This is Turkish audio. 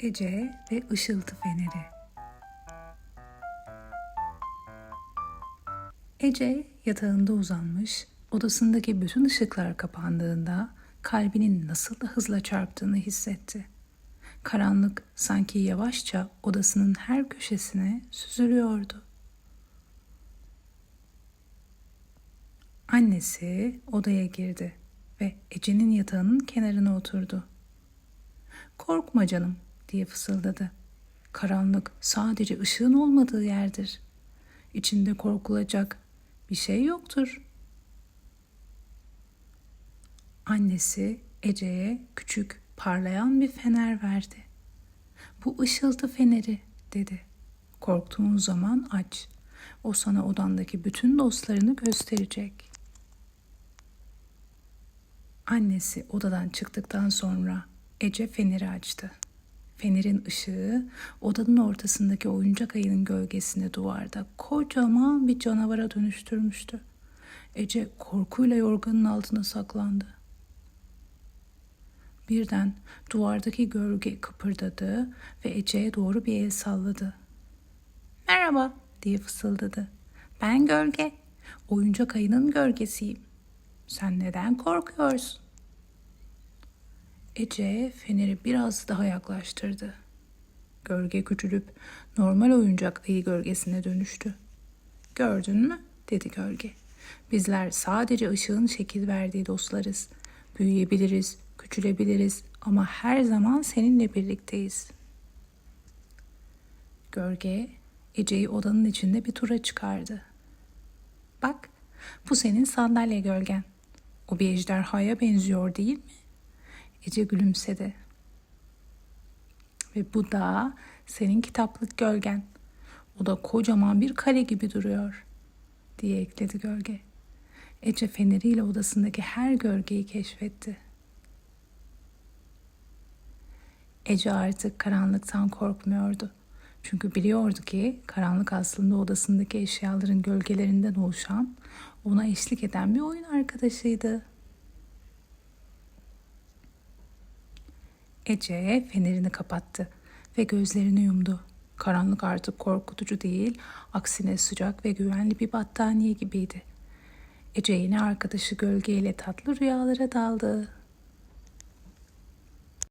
Ece ve Işıltı Feneri Ece yatağında uzanmış, odasındaki bütün ışıklar kapandığında kalbinin nasıl da hızla çarptığını hissetti. Karanlık sanki yavaşça odasının her köşesine süzülüyordu. Annesi odaya girdi ve Ece'nin yatağının kenarına oturdu. Korkma canım diye fısıldadı. Karanlık sadece ışığın olmadığı yerdir. İçinde korkulacak bir şey yoktur. Annesi Ece'ye küçük parlayan bir fener verdi. Bu ışıltı feneri dedi. Korktuğun zaman aç. O sana odandaki bütün dostlarını gösterecek. Annesi odadan çıktıktan sonra Ece feneri açtı. Fenerin ışığı odanın ortasındaki oyuncak ayının gölgesini duvarda kocaman bir canavara dönüştürmüştü. Ece korkuyla yorganın altına saklandı. Birden duvardaki gölge kıpırdadı ve Ece'ye doğru bir el salladı. Merhaba diye fısıldadı. Ben gölge. Oyuncak ayının gölgesiyim. Sen neden korkuyorsun? Ece feneri biraz daha yaklaştırdı. Gölge küçülüp normal oyuncak ayı gölgesine dönüştü. Gördün mü? dedi gölge. Bizler sadece ışığın şekil verdiği dostlarız. Büyüyebiliriz, küçülebiliriz ama her zaman seninle birlikteyiz. Gölge Ece'yi odanın içinde bir tura çıkardı. Bak, bu senin sandalye gölgen. O bir ejderhaya benziyor değil mi? Ece gülümsedi. Ve bu da senin kitaplık gölgen. O da kocaman bir kale gibi duruyor, diye ekledi gölge. Ece feneriyle odasındaki her gölgeyi keşfetti. Ece artık karanlıktan korkmuyordu. Çünkü biliyordu ki karanlık aslında odasındaki eşyaların gölgelerinden oluşan, ona eşlik eden bir oyun arkadaşıydı. Ece fenerini kapattı ve gözlerini yumdu. Karanlık artık korkutucu değil, aksine sıcak ve güvenli bir battaniye gibiydi. Ece yeni arkadaşı gölgeyle tatlı rüyalara daldı.